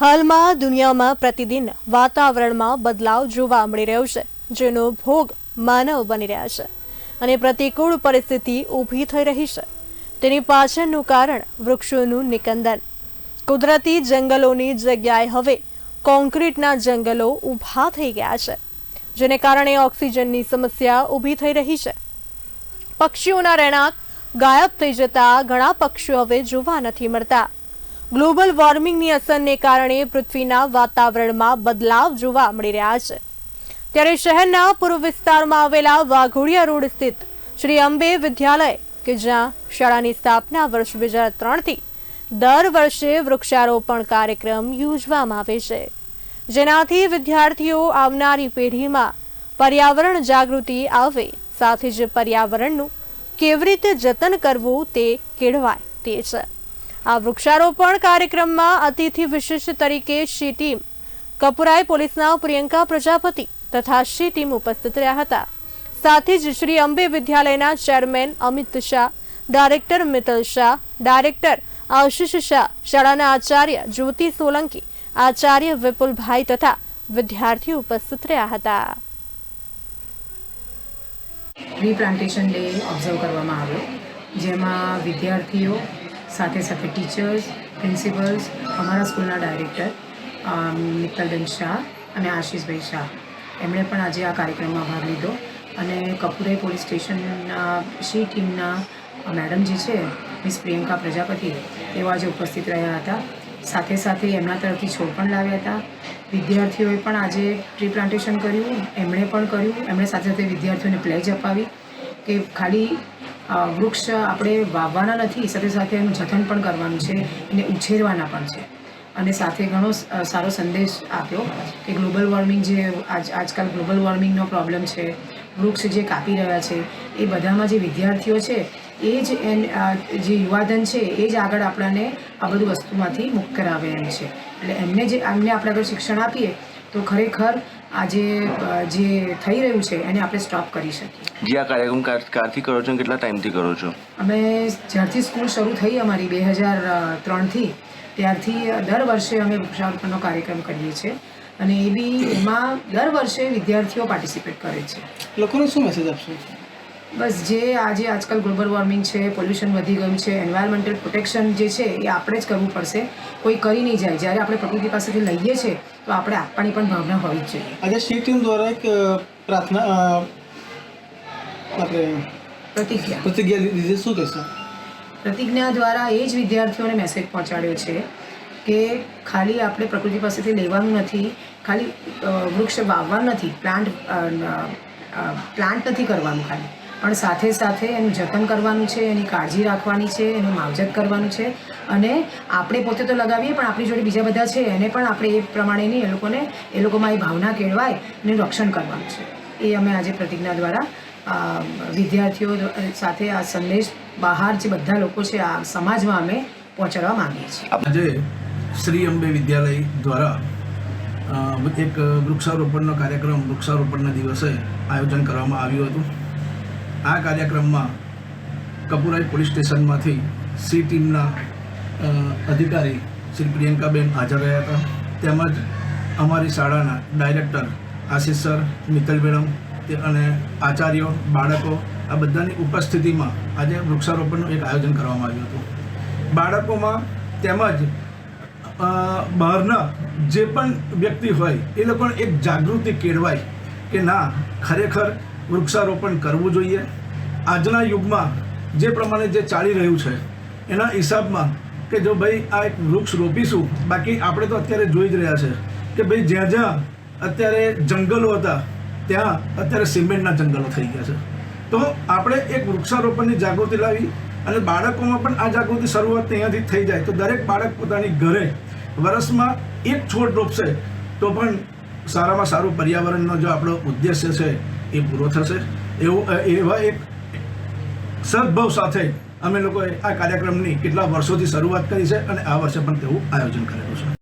હાલમાં દુનિયામાં પ્રતિદિન વાતાવરણમાં બદલાવ જોવા મળી રહ્યો છે, જેનો ભોગ માનવ બની રહ્યા છે અને પ્રતિકૂળ પરિસ્થિતિ ઊભી થઈ રહી છે. તેની પાછળનું કારણ વૃક્ષોનું નિકંદન. કુદરતી જંગલોની જગ્યાએ હવે કોન્ક્રીટના જંગલો ઊભા થઈ ગયા છે, જેને કારણે ઓક્સિજનની સમસ્યા ઊભી થઈ રહી છે. પક્ષીઓના રહેણાંક ગાયબ થઈ જતા ઘણા પક્ષીઓ હવે જોવા નથી મળતા. ગ્લોબલ વોર્મિંગની અસરને કારણે પૃથ્વીના વાતાવરણમાં બદલાવ જોવા મળી રહ્યા છે. ત્યારે શહેરના પૂર્વ વિસ્તારમાં આવેલા વાઘોડિયા રોડ સ્થિત શ્રી અંબે વિદ્યાલય, કે જ્યાં શાળાની સ્થાપના વર્ષ બે હજાર ત્રણથી દર વર્ષે વૃક્ષારોપણ કાર્યક્રમ યોજવામાં આવે છે. જેનાથી વિદ્યાર્થીઓ આવનારી પેઢીમાં પર્યાવરણ જાગૃતિ આવે, સાથે જ પર્યાવરણનું કેવી રીતે જતન કરવું તે કેળવાય તે છે. આ વૃક્ષારોપણ કાર્યક્રમમાં અતિથિ વિશેષ તરીકે શી ટીમ કપુરાઈ પોલીસના પ્રિયંકા પ્રજાપતિ તથા શી ટીમ ઉપસ્થિત રહ્યા હતા. સાથે જ શ્રી અંબે વિદ્યાલયના chairman Amit Shah, director Mittal Shah, director Ashish Shah, શાળાના આચાર્ય જ્યોતિ સોલંકી, આચાર્ય વિપુલભાઈ તથા વિદ્યાર્થીઓ ઉપસ્થિત રહ્યા હતા. ટ્રી પ્લાન્ટેશન ડે ઓબ્ઝર્વ કરવામાં આવ્યો, જેમાં વિદ્યાર્થીઓ સાથે સાથે ટીચર્સ પ્રિન્સિપલ્સ અમારા સ્કૂલના ડાયરેક્ટર મિત્તલબેન શાહ અને આશીષભાઈ શાહ. એમણે પણ આજે આ કાર્યક્રમમાં ભાગ લીધો અને કપુરે પોલીસ સ્ટેશનના, શી ટીમના મેડમ જે છે મિસ પ્રિયંકા પ્રજાપતિ, તેઓ આજે ઉપસ્થિત રહ્યા હતા. સાથે સાથે એમના તરફથી છોડ પણ લાવ્યા હતા. વિદ્યાર્થીઓએ પણ આજે ટ્રી પ્લાન્ટેશન કર્યું. એમણે પણ કર્યું. એમણે સાથે સાથે વિદ્યાર્થીઓને પ્લેજ અપાવી કે ખાલી વૃક્ષ આપણે વાવવાના નથી સાથે સાથે એનું જતન પણ કરવાનું છે એને ઉછેરવાના પણ છે. અને સાથે ઘણો સારો સંદેશ આપ્યો કે ગ્લોબલ વોર્મિંગ જે આજ, આજકાલ ગ્લોબલ વોર્મિંગનો પ્રોબ્લેમ છે, વૃક્ષ જે કાપી રહ્યા છે, એ બધામાં જે વિદ્યાર્થીઓ છે, એ જ એન જે યુવાધન છે, એ જ આગળ આપણને આ બધું વસ્તુમાંથી મુક્ત કરાવે એમ છે. એટલે એમને જે, એમને આપણે આગળ શિક્ષણ આપીએ તો ખરેખર આજે જે થઈ રહ્યું છે એને આપણે સ્ટોપ કરી શકીએ. જે આ કાર્યક્રમ કાર- ક્યારથી કરો છો કેટલા ટાઈમથી કરો છો? અમે જ્યારથી સ્કૂલ શરૂ થઈ અમારી બે હજાર ત્રણથી ત્યારથી દર વર્ષે અમે વૃક્ષારોપણનો કાર્યક્રમ કરીએ છીએ. અને એ બી એમાં દર વર્ષે વિદ્યાર્થીઓ પાર્ટિસિપેટ કરે છે. લોકોને શું મેસેજ આપશો? બસ જે આજે આજકાલ ગ્લોબલ વોર્મિંગ છે પોલ્યુશન વધી ગયું છે એન્વાયરમેન્ટલ પ્રોટેક્શન જે છે એ આપણે જ કરવું પડશે. કોઈ કરી નહીં જાય. જ્યારે આપણે પ્રકૃતિ પાસેથી લઈએ છીએ તો આપણે આપવાની પણ ભાવના હોવી જ જોઈએ. આજે સી ટીમ દ્વારા એક પ્રાર્થના આપણે પ્રતિજ્ઞા. પ્રતિજ્ઞા લીધી. શું કહેશો? પ્રતિજ્ઞા દ્વારા એ જ વિદ્યાર્થીઓને મેસેજ પહોંચાડ્યો છે કે ખાલી આપણે પ્રકૃતિ પાસેથી લેવાનું નથી ખાલી વૃક્ષ વાવવાનું નથી પ્લાન્ટ પ્લાન્ટ નથી કરવાનું ખાલી. પણ સાથે સાથે એનું જતન કરવાનું છે, એની કાળજી રાખવાની છે, એનું માવજત કરવાનું છે. અને આપણે પોતે તો લગાવીએ, પણ આપણી જોડે બીજા બધા છે, એને પણ આપણે એ પ્રમાણેની એ લોકોને, એ લોકોમાં એ ભાવના કેળવાય અને રક્ષણ કરવાનું છે. એ અમે આજે પ્રતિજ્ઞા દ્વારા વિદ્યાર્થીઓ સાથે આ સંદેશ બહાર જે બધા લોકો છે, આ સમાજમાં અમે પહોંચાડવા માંગીએ છીએ. આજે શ્રી અંબે વિદ્યાલય દ્વારા એક વૃક્ષારોપણનો કાર્યક્રમ, વૃક્ષારોપણના દિવસે આયોજન કરવામાં આવ્યું હતું. આ કાર્યક્રમમાં કપુરાઈ પોલીસ સ્ટેશનમાંથી સી ટીમના અધિકારી શ્રી પ્રિયંકાબેન હાજર રહ્યા હતા. તેમજ અમારી શાળાના director Ashish sir, Mittal madam અને આચાર્યો, બાળકો આ બધાની ઉપસ્થિતિમાં આજે વૃક્ષારોપણનું એક આયોજન કરવામાં આવ્યું હતું. બાળકોમાં તેમજ બહારના જે પણ વ્યક્તિ હોય એ લોકોને એક જાગૃતિ કેળવાય કે ના, ખરેખર વૃક્ષારોપણ કરવું જોઈએ. આજના યુગમાં જે પ્રમાણે જે ચાલી રહ્યું છે, એના હિસાબમાં કે જો ભાઈ આ એક વૃક્ષ રોપીશું, બાકી આપણે તો અત્યારે જોઈ જ રહ્યા છે કે ભાઈ જ્યાં જ્યાં અત્યારે જંગલો હતા, ત્યાં અત્યારે સિમેન્ટના જંગલો થઈ ગયા છે. તો આપણે એક વૃક્ષારોપણની જાગૃતિ લાવી અને બાળકોમાં પણ આ જાગૃતિ શરૂઆત અહીંયાથી થઈ જાય. તો દરેક બાળક પોતાની ઘરે વર્ષમાં એક છોડ રોપશે, તો પણ સારામાં સારું પર્યાવરણનો જો આપણો ઉદ્દેશ્ય છે એ પૂરો થશે. એવું એવા એક સદભાવ સાથે અમે લોકોએ આ કાર્યક્રમની કેટલા વર્ષોથી શરૂઆત કરી છે અને આ વર્ષે પણ તેવું આયોજન કરેલું છે.